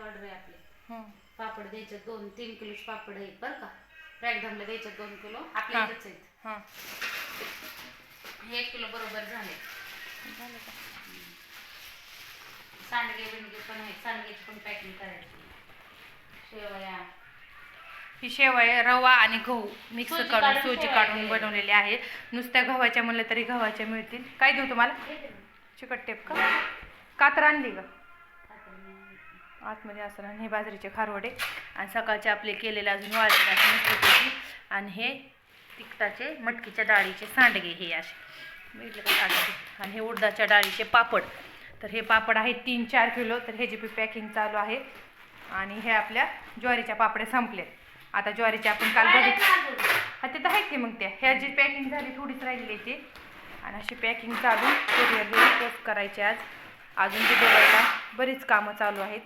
Order आहे आपली. पापड द्यायचे दोन तीन किलोचे पापड आहेत बरं का. रॅगधामला द्यायचे दोन किलो. आपल्या. इथेच आहेत. एक किलो बरोबर झाले? सांडगे बिंडगे पण आहेत. सांडग्याची पण पॅकिंग करायची. शेवया. ही शेवय रवा आणि गहू मिक्स करून सोजी काढून. बनवलेले आहे नुसत्या गव्हाच्या म्हणलं तरी गव्हाच्या मिळतील. काय देऊ तुम्हाला? चिकट टेप का? कातर आणली का? आतमध्ये असं हे बाजरीचे खारवडे आणि सकाळचे आपले केलेले अजून वाळते आणि हे तिखटाचे मटकीच्या डाळीचे सांडगे हे असे. बघितलं का सांडगे? आणि हे उडदाच्या डाळीचे पापड. तर हे पापड आहेत तीन चार किलो. तर ह्याची बी पॅकिंग चालू आहे आणि हे आपल्या ज्वारीच्या पापड्या संपले. आता ज्वारीचे आपण काल बघितले. हा ते तर आहेत की मग त्या? ह्याची पॅकिंग झाली थोडीच राहिलेली आहे ती. आणि अशी पॅकिंग चालू. कुरिअरला पोस्ट करायची आज. अजून ते बघायला. बरीच कामं चालू आहेत.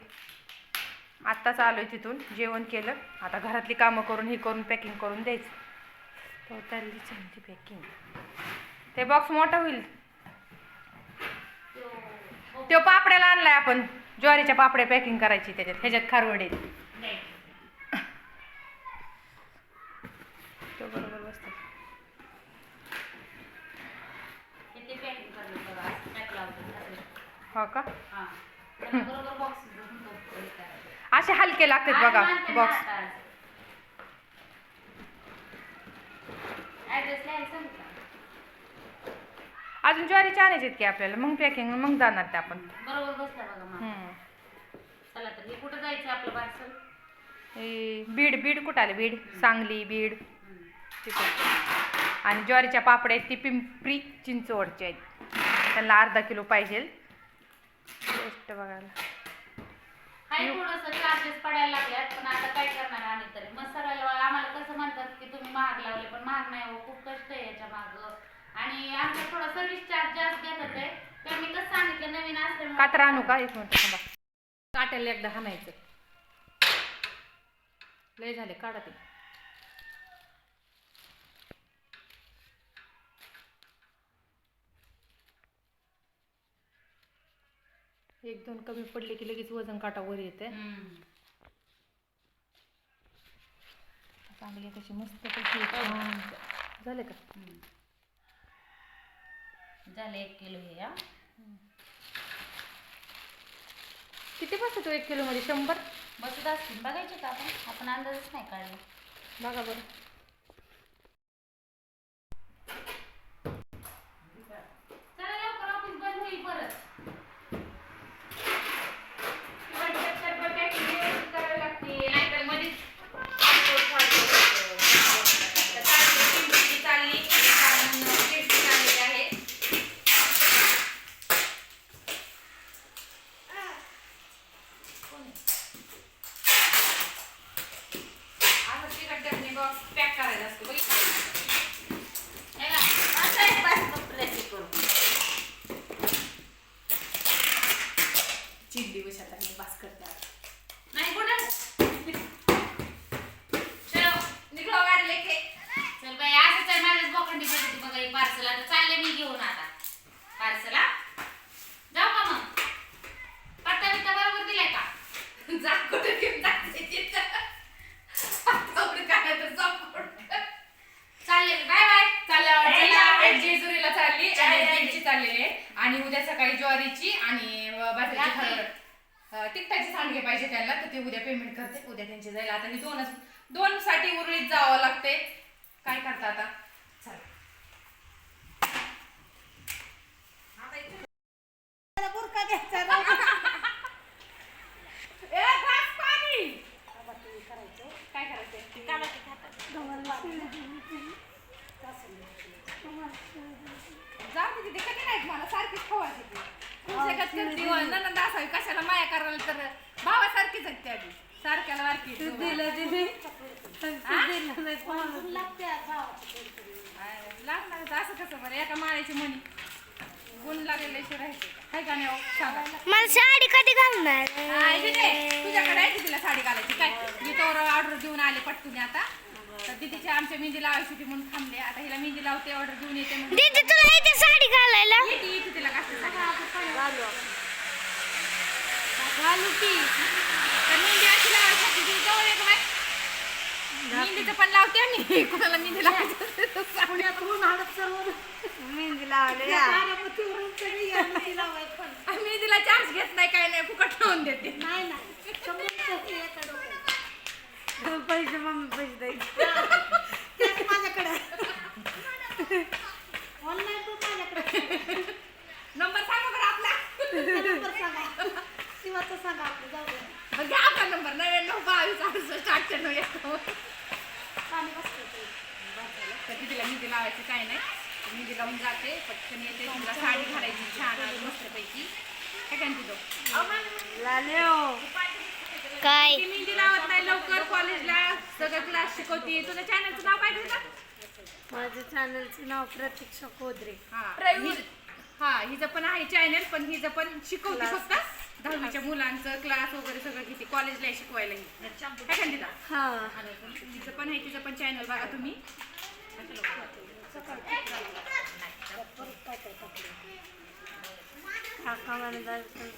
आत्ताच आलो आहे तिथून जेवण केलं. आता घरातली कामं करून हे करून पॅकिंग करून द्यायचं. तो चाललीच आहे ती पॅकिंग ते बॉक्स मोठा होईल. तो पापड्याला आणलाय आपण. ज्वारीच्या पापड्या पॅकिंग करायची त्याच्यात ह्याच्यात खारवडे तो बरोबर बसतो. हो का? असे हलके लागतात बघा बॉक्स अजून ज्वारीचे आणायचे की आपल्याला मग पॅकिंग मग जाणार ते आपण. कुठं जायचं आपलं पार्सल बीड बीड कुठं आले? बीड सांगली बीड. आणि ज्वारीच्या पापड्या आहेत ती पिंपरी चिंचवडच्या आहेत. त्यांना अर्धा किलो पाहिजे टेस्ट बघायला. थोडंसं चार्जेस पडायला लागल्यात पण आता काय करणार आम्ही तरी? आम्हाला कसं म्हणतात की तुम्ही महाग लावले पण महाग नाही हो खूप कष्ट आहे याच्या मागं. आणि आमचं थोडं सर्व्हिस चार्ज जास्त घेतात आहे. तर मी कसं सांगितलं नवीन असल्यामुळे कातर आणू का? एक मिनिट थांबा. काट्याला एकदा हाणायचं. लय झाले काढा ते. एक दोन कमी पडले की लगेच वजन काटा वर येते. चांगली कशी मस्त पैकी छान. झाले का. झालं एक किलो हे हा. किती बसतो एक किलो मध्ये? शंभर? बसत असतील. बघायचे का आपण. आपण अंदाजच नाही काढला. बघा बरं चला लवकर ऑफिस बंद होईल परत करावी लागते नाहीतर मध्येच चालली चाललेली आहे असं चिकट बॉक्स पॅक करायचा असतो बघितलं हे का? असं आहे बस कपड्याची करू. चिल्ली बसायला मी बास करते आता. नाही कुठं चलो निघलो गाडी लेके चल बाई असंच आहे माझ्याच बोकंडी देते बघा एक पार्सल आता चालले मी घेऊन आता पार्सल जाऊ का मग पत्ता बित्ता बरोबर दिलाय का जा कुठे घेऊन जायचे तिथं. आता उडी काय तर जा कुठं. चालले बाय बाय चालल्यावर बाय. जेजुरीला चालली. त्यांची चाललेली आहे आणि उद्या सकाळी ज्वारीची आणि बाजरीची. हरभरा. सांडगे पाहिजे त्यांना तर ते उद्या पेमेंट करते उद्या त्यांचे जाईल आता ही दोनच दोन साठी उरळीत जावं लागते काय करता आता चला आता इथे- ए, घास पाणी. काय करायचंय? जाऊ दे तिथे. कधी नाहीत मला सारखीच खवायची ती. खुशेकच करते हो, नणंद असावी कशाला माया करायला तर? भावासारखीच आहेत त्या. सारख्याला लागणार तर असं कसं बरं एका माळ्याची मणी. गुण लागलेले राहायचे काय का नाही हो? सांगा. मला साडी कधी घालणार? आहे? तुझ्याकडे आहे की तिला साडी घालायची? काय? मी तर ऑर्डर देऊन आले पटकून आता. तर दीदीची आमच्या मेहंदी लावायची होती म्हणून थांबले. आता हिला मेहंदी लावते ऑर्डर देऊन येते म्हणून. दीदी तुला येते साडी घालायला. येते येते तिला आलू की तर मेहंदी अशी लावायसाठी ती जवळ का बाई? मेहंदीचं पण लावते आणि कोणाला मेहंदी लावायचं असेल तर सांग. मेहंदी लावले आणि मेहंदीला चार्ज घेत नाही काय नाही. फुकट लावून देते. पैसे मम्मी पैसे द्यायचे. नंबर सांगा बरं आपला. मग घ्या आपला नंबर नव्याण्णव बावीस अडुसष्ट अठ्ठ्याण्णव एकावन्न. तर तिला मेहंदी लावायचं काय नाही. मेहंदी लावून जाते पटकन येते तिला साडी घालायची छान आणि मस्तपैकी. काय काय तिथं हो. काय? ती मेहंदी लावत नाही लवकर कॉलेजला सगळं क्लास शिकवते. तुझं चॅनलचं नाव काय तुझं माझ्या चॅनलचे नाव प्रतीक्षा खोदरे. हा हिज- हा हिचं पण आहे चॅनल पण हिचं पण शिकवते फक्त. दहावीच्या मुलांचं क्लास वगैरे सगळं घेते कॉलेजला शिकवायला ही. हा तिचं पण आहे तिचं पण चॅनल बघा तुम्ही. काका मला जायचं